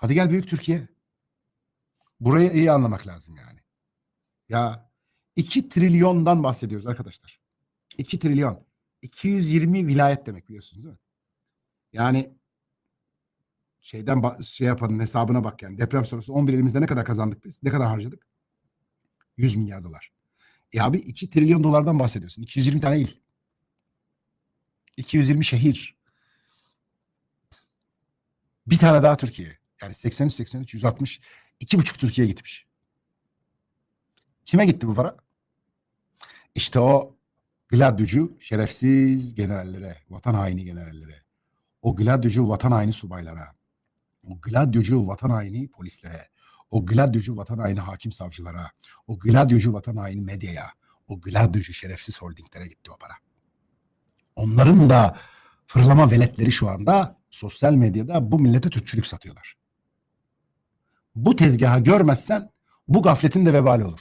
Hadi gel büyük Türkiye. Burayı iyi anlamak lazım yani. Ya 2 trilyondan bahsediyoruz arkadaşlar. 2 trilyon. 220 vilayet demek biliyorsunuz değil mi? Yani şeyden şey yapanın hesabına bak yani. Deprem sonrası 11 elimizde ne kadar kazandık biz? Ne kadar harcadık? 100 milyar dolar. E abi 2 trilyon dolardan bahsediyorsun. 220 tane il. 220 şehir. Bir tane daha Türkiye. Yani 83, 83, 160. iki buçuk Türkiye gitmiş. Kime gitti bu para? İşte o gladyocu şerefsiz generallere, vatan haini generallere, o gladyocu vatan haini subaylara, o gladyocu vatan haini polislere, o gladyocu vatan haini hakim savcılara, o gladyocu vatan haini medyaya, o gladyocu şerefsiz holdinglere gitti o para. Onların da fırlama veletleri şu anda sosyal medyada bu millete Türkçülük satıyorlar. Bu tezgahı görmezsen bu gafletin de vebali olur.